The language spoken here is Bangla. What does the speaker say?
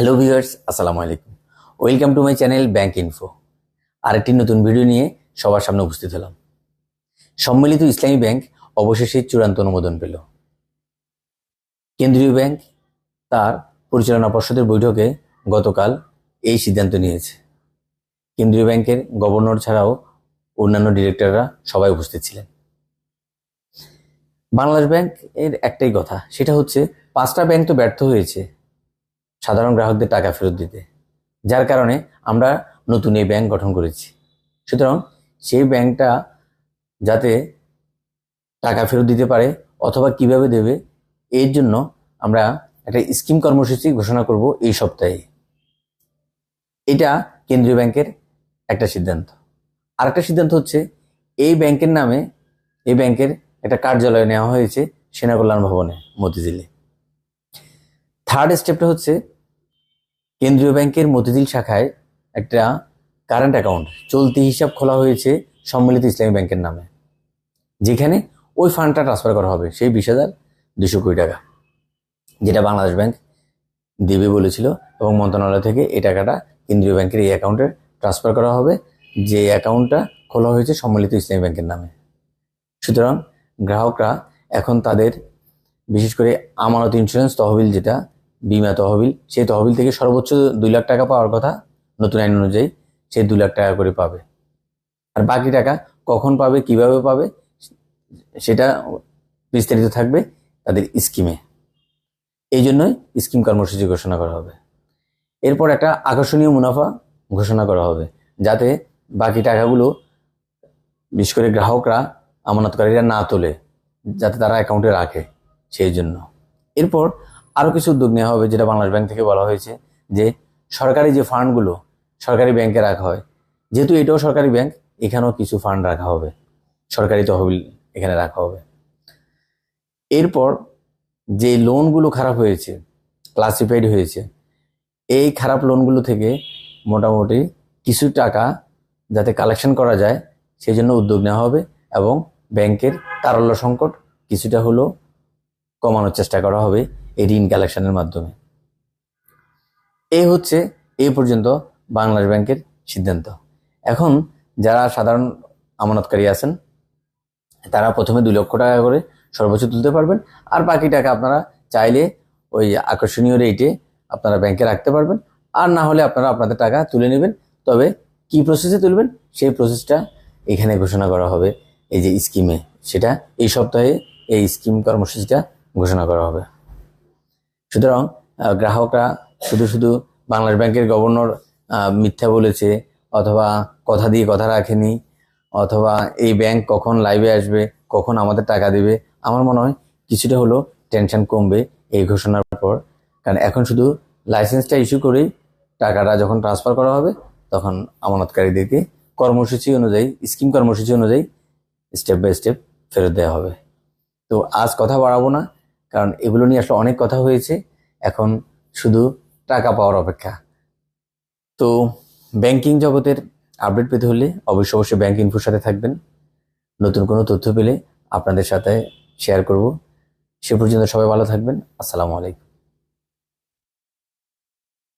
হ্যালো ভিউয়ার্স আসসালামু আলাইকুম welcome to my channel bank info আরেকটি নতুন ভিডিও নিয়ে সবার সামনে উপস্থিত হলাম। সম্মিলিত ইসলামী ব্যাংক অবশেষে চূড়ান্ত অনুমোদন পেল। কেন্দ্রীয় ব্যাংক তার পরিচালনা পর্ষদের বৈঠকে গতকাল এই সিদ্ধান্ত নিয়েছে। কেন্দ্রীয় ব্যাংকের গভর্নর ছাড়াও অন্যান্য ডিরেক্টররা সবাই উপস্থিত ছিলেন। বাংলাদেশ ব্যাংক এর একটাই কথা, সেটা হচ্ছে পাঁচটা ব্যাংক তো ব্যর্থ হয়েছে। সাধারণ গ্রাহকদের টাকা ফেরত দিতে। যার কারণে আমরা নতুন এই ব্যাংক গঠন করেছি। সুতরাং সেই ব্যাংকটা যাতে টাকা ফেরত দিতে পারে অথবা কীভাবে দেবে, এর জন্য আমরা একটা স্কিম কর্মসূচি ঘোষণা করব এই সপ্তাহে। এটা কেন্দ্রীয় ব্যাংকের একটা সিদ্ধান্ত। আরেকটা সিদ্ধান্ত হচ্ছে, এই ব্যাংকের নামে, এই ব্যাংকের একটা কার্যালয় নেওয়া হয়েছে সেনা কল্যাণ ভবনে মতিঝিলে। থার্ড স্টেপটা হচ্ছে কেন্দ্রীয় ব্যাংকের মতিঝিল শাখায় একটা কারেন্ট অ্যাকাউন্ট চলতি হিসাব খোলা হয়েছে সম্মিলিত ইসলামী ব্যাংকের নামে। যেখানে ওই ফান্ডটা ট্রান্সফার করা হবে, সেই বিশ হাজার দুশো কোটি টাকা। যেটা বাংলাদেশ ব্যাংক দেবে বলেছিল এবং মন্ত্রণালয় থেকে এই টাকাটা কেন্দ্রীয় ব্যাংকের এই অ্যাকাউন্টে ট্রান্সফার করা হবে, যে অ্যাকাউন্টটা খোলা হয়েছে সম্মিলিত ইসলামী ব্যাংকের নামে। সুতরাং গ্রাহকরা এখন তাদের, বিশেষ করে আমানত ইন্স্যুরেন্স তহবিল যেটা বিমা তহবিল, সেই তহবিল থেকে সর্বোচ্চ দুই লাখ টাকা পাওয়ার কথা নতুন আইন অনুযায়ী সে দু লাখ টাকা করে পাবে। আর বাকি টাকা কখন পাবে, কীভাবে পাবে, সেটা বিস্তারিত থাকবে তাদের স্কিমে। এই জন্যই স্কিম কর্মসূচি ঘোষণা করা হবে। এরপর একটা আকর্ষণীয় মুনাফা ঘোষণা করা হবে, যাতে বাকি টাকাগুলো বিশেষ করে গ্রাহকরা, আমানতকারীরা না তোলে, যাতে তারা অ্যাকাউন্টে রাখে সেই জন্য। এরপর আরও কিছু উদ্যোগ নেওয়া হবে, যেটা বাংলাদেশ ব্যাংক থেকে বলা হয়েছে, যে সরকারি যে ফান্ডগুলো সরকারি ব্যাংকে রাখা হয়, যেহেতু এটাও সরকারি ব্যাংক, এখানেও কিছু ফান্ড রাখা হবে, সরকারি তহবিল এখানে রাখা হবে। এরপর যে লোনগুলো খারাপ হয়েছে, ক্লাসিফাইড হয়েছে, এই খারাপ লোনগুলো থেকে মোটামুটি কিছু টাকা যাতে কালেকশন করা যায়, সেই জন্য উদ্যোগ নেওয়া হবে এবং ব্যাংকের তারল্য সংকট কিছুটা হলেও কমানোর চেষ্টা করা হবে। এই ঋণ কালেকশনের মাধ্যমে। এই হচ্ছে এই পর্যন্ত বাংলাদেশ ব্যাংকের সিদ্ধান্ত। এখন যারা সাধারণ আমানতকারী আছেন, তারা প্রথমে দুই লক্ষ টাকা করে সর্বোচ্চ তুলতে পারবেন, আর বাকি টাকা আপনারা চাইলে ওই আকর্ষণীয় রেটে আপনারা ব্যাংকে রাখতে পারবেন, আর না হলে আপনারা আপনাদের টাকা তুলে নেবেন। তবে কি প্রসেসে তুলবেন, সেই প্রসেসটা এখানে ঘোষণা করা হবে, এই যে স্কিমে সেটা এই সপ্তাহে এই স্কিম কর্মসূচিটা ঘোষণা করা হবে। সুতরাং গ্রাহকরা শুধু শুধু বাংলাদেশ ব্যাংকের গভর্নর মিথ্যা বলেছে অথবা কথা দিয়ে কথা রাখেনি, অথবা এই ব্যাংক কখন লাইভে আসবে, কখন আমাদের টাকা দেবে, আমার মনে হয় কিছুটা হলো টেনশন কমবে এই ঘোষণার পর। কারণ এখন শুধু লাইসেন্সটা ইস্যু করেই টাকাটা যখন ট্রান্সফার করা হবে, তখন আমানতকারীদেরকে কর্মসূচি অনুযায়ী স্কিম কর্মসূচি অনুযায়ী স্টেপ বাই স্টেপ ফেরত দেওয়া হবে। তো আজ কথা বাড়াবো না। কারণ এগুলো নিয়ে আসলে অনেক কথা হয়েছে। এখন শুধু টাকা পাওয়ার অপেক্ষা। তো ব্যাংকিং জগতের আপডেট পেতে হলে অবশ্যই অবশ্যই ব্যাংক ইনফোর সাথে থাকবেন। নতুন কোনো তথ্য পেলে আপনাদের সাথে শেয়ার করব। সে পর্যন্ত সবাই ভালো থাকবেন। আসসালামু আলাইকুম।